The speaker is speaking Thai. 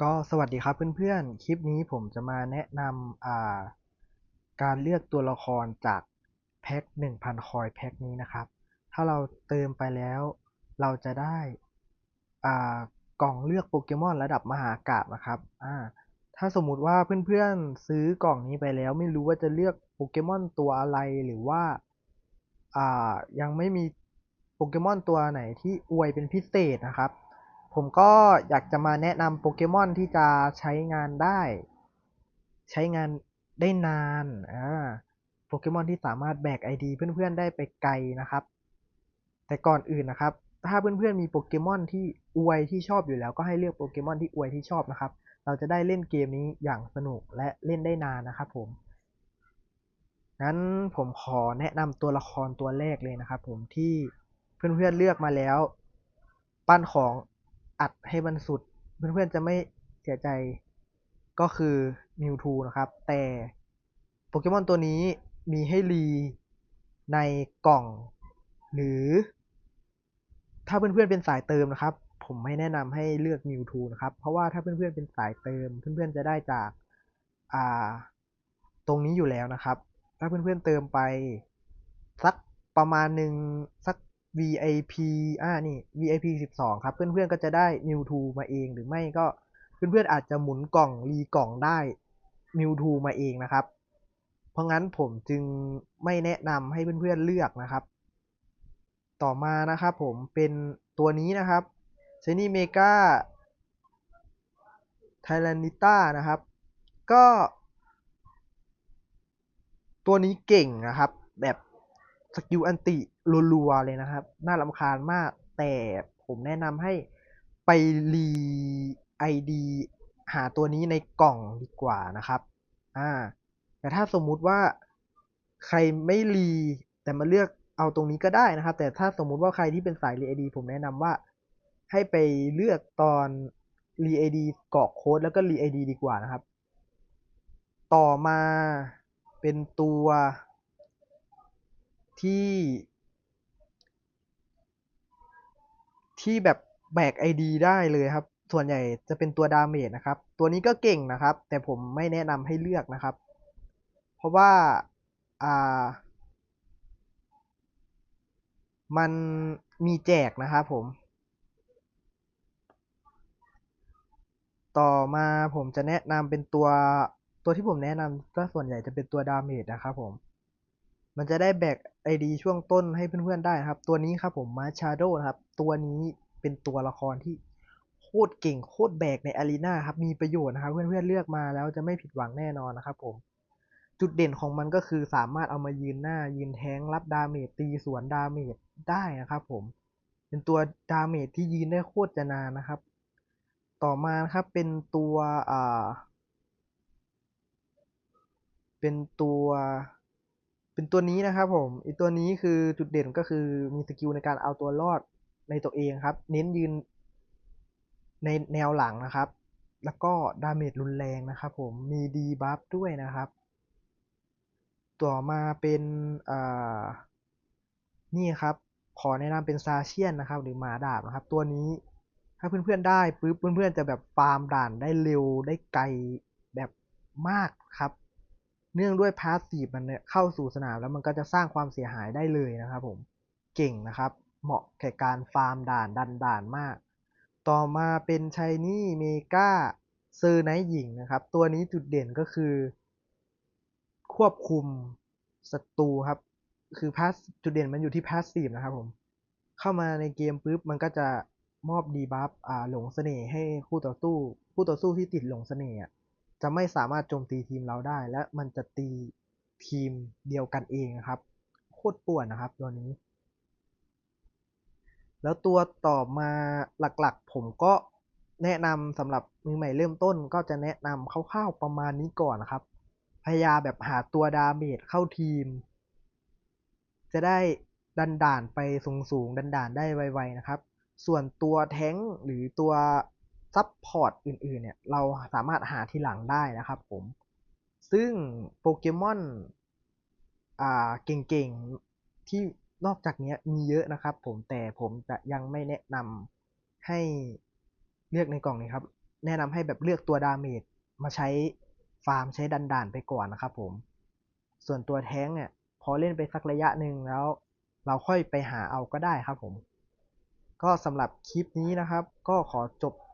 ก็สวัสดีครับเพื่อนๆ คลิปนี้ผมจะมาแนะนำอ่าการเลือกตัวละครจากแพ็ค1,000 คอยแพ็คนี้นะครับ ถ้าเราเติมไปแล้วเราจะได้อ่ากล่องเลือกโปเกมอนระดับมหากาพย์นะครับอ่าถ้าสมมุติว่าเพื่อนๆซื้อกล่องนี้ไปแล้วไม่รู้ว่าจะเลือกโปเกมอนตัวอะไรหรือว่าอ่ายังไม่มีโปเกมอนตัวไหนที่อวยเป็นพิเศษนะครับ ผมก็อยากจะมาแนะนำโปเกมอนที่จะใช้งานได้ ใช้งานได้นานอ่าโปเกมอนที่สามารถแบก ID เพื่อนๆได้ไปไกลนะครับ แต่ก่อนอื่นนะครับ ถ้าเพื่อนๆมีโปเกมอนที่อวยที่ชอบอยู่แล้วก็ให้เลือกโปเกมอนที่อวยที่ชอบนะครับ เราจะได้เล่นเกมนี้อย่างสนุกและเล่นได้นานนะครับผมงั้นผมขอแนะนำตัวละครตัวแรกเลยนะครับ ผมที่เพื่อนๆเลือกมาแล้ว ปั้นของ อัดให้มันสุด เพื่อนๆจะไม่เสียใจก็คือมิวทูนะครับ แต่โปเกมอนตัวนี้มีให้รีในกล่อง หรือ ถ้าเพื่อนๆเป็นสายเติมนะครับ ผมไม่แนะนำให้เลือกมิวทูนะครับ เพราะว่าถ้าเพื่อนๆเป็นสายเติม เพื่อนๆจะได้จากอ่าตรงนี้อยู่แล้วนะครับ ถ้าเพื่อนๆเติมไปสักประมาณหนึ่งสัก VIP อ่านี่ VIP 12 ครับเพื่อนๆก็จะได้ Mewtwo มาเองหรือไม่ก็เพื่อนๆอาจจะหมุนกล่องรีกล่องได้ Mewtwo มาเองนะครับ เพราะงั้นผมจึงไม่แนะนำให้เพื่อนๆเลือกนะครับ ต่อมานะครับผมเป็นตัวนี้นะครับเซนี่เมกาไทแลนิต้านะครับ ก็ ตัวนี้เก่งนะครับ แบบ สกิลอันติรัวๆเลยนะครับ น่ารำคาญมาก แต่ผมแนะนำให้ไปรีไอดีหาตัวนี้ในกล่องดีกว่านะครับ อ่า แต่ถ้าสมมุติว่าใครไม่รีแต่มาเลือกเอาตรงนี้ก็ได้นะครับ แต่ถ้าสมมุติว่าใครที่เป็นสายรีไอดีผมแนะนำว่าให้ไปเลือกตอนรีไอดีกรอกโค้ดแล้วก็รีไอดีดีกว่านะครับ ต่อมาเป็นตัว ที่ที่แบบแบกไอดีได้เลยครับ ส่วนใหญ่จะเป็นตัวดาเมจนะครับ ตัวนี้ก็เก่งนะครับ แต่ผมไม่แนะนำให้เลือกนะครับ เพราะว่าอ่ามันมีแจกนะครับผม ต่อมาผมจะแนะนำเป็นตัวตัวที่ผมแนะนำก็ส่วนใหญ่จะเป็นตัวดาเมจนะครับผม มันจะได้แบกไอดีช่วงต้นให้เพื่อนๆได้นะครับ ตัวนี้ครับผมมาชาโดนะครับ ตัวนี้เป็นตัวละครที่โคตรเก่งโคตรแบกในอารีนาครับ มีประโยชน์นะครับ เพื่อนๆเลือกมาแล้วจะไม่ผิดหวังแน่นอนนะครับผม จุดเด่นของมันก็คือสามารถเอามายืนหน้า ยืนแทงรับดาเมจตีสวนดาเมจได้นะครับผม เป็นตัวดาเมจที่ยืนได้โคตรจะนานนะครับ ต่อมาครับเป็นตัวอ่าเป็นตัว เป็นตัวนี้นะครับผมไอตัวนี้คือจุดเด่นก็คือมีสกิลในการเอาตัวรอดในตัวเองครับ เน้นยืนในแนวหลังนะครับ แล้วก็ดาเมจรุนแรงนะครับผมมีดีบัฟด้วยนะครับ ต่อมาเป็นนี่ครับ ขอแนะนำเป็นซาเชียนนะครับ หรือหมาดาบนะครับ ตัวนี้ถ้าเพื่อนๆได้ปุ๊บเพื่อนๆจะแบบฟาร์มด่านได้เร็วได้ไกลแบบมากครับ เนื่องด้วยพาสซีฟมันเข้าสู่สนามแล้วมันก็จะสร้างความเสียหายได้เลยนะครับผมเก่งนะครับ เหมาะแก่การฟาร์มด่านดันด่านมาก ต่อมาเป็นชายนี่เมกาเซอร์ไนท์หญิงนะครับ ตัวนี้จุดเด่นก็คือ ควบคุมศัตรูครับ คือพาสจุดเด่นมันอยู่ที่พาสซีฟนะครับผมเข้ามาในเกมปุ๊บมันก็จะมอบดีบัฟอ่าหลงเสน่ห์ให้คู่ต่อสู้ คู่ต่อสู้ที่ติดหลงเสน่ห์ จะไม่สามารถโจมตีทีมเราได้ และมันจะตีทีมเดียวกันเองนะครับ โคตรป่วนนะครับตัวนี้ แล้วตัวต่อมาหลักๆ ผมก็แนะนำสำหรับมือใหม่เริ่มต้นก็จะแนะนำคร่าวๆประมาณนี้ก่อนนะครับ พยายามแบบหาตัวดาเมจเข้าทีม จะได้ดันด่านไปสูงๆดันด่านได้ไวๆนะครับ ส่วนตัวแท้งหรือตัว ซัพพอร์ตอื่นๆเนี่ยเราสามารถหาทีหลังได้นะครับผมซึ่งโปเกมอนอ่าเก่งๆที่นอกจากนี้มีเยอะนะครับผมแต่ผมจะยังไม่แนะนำให้เลือกในกล่องนี้ครับ แนะนำให้แบบเลือกตัวดาเมจมาใช้ฟาร์มใช้ดันด่านไปก่อนนะครับผมส่วนตัวแท้งเนี่ยพอเล่นไปสักระยะหนึ่งแล้ว เราค่อยไปหาเอาก็ได้ครับผม ก็สำหรับคลิปนี้นะครับ ก็ขอจบ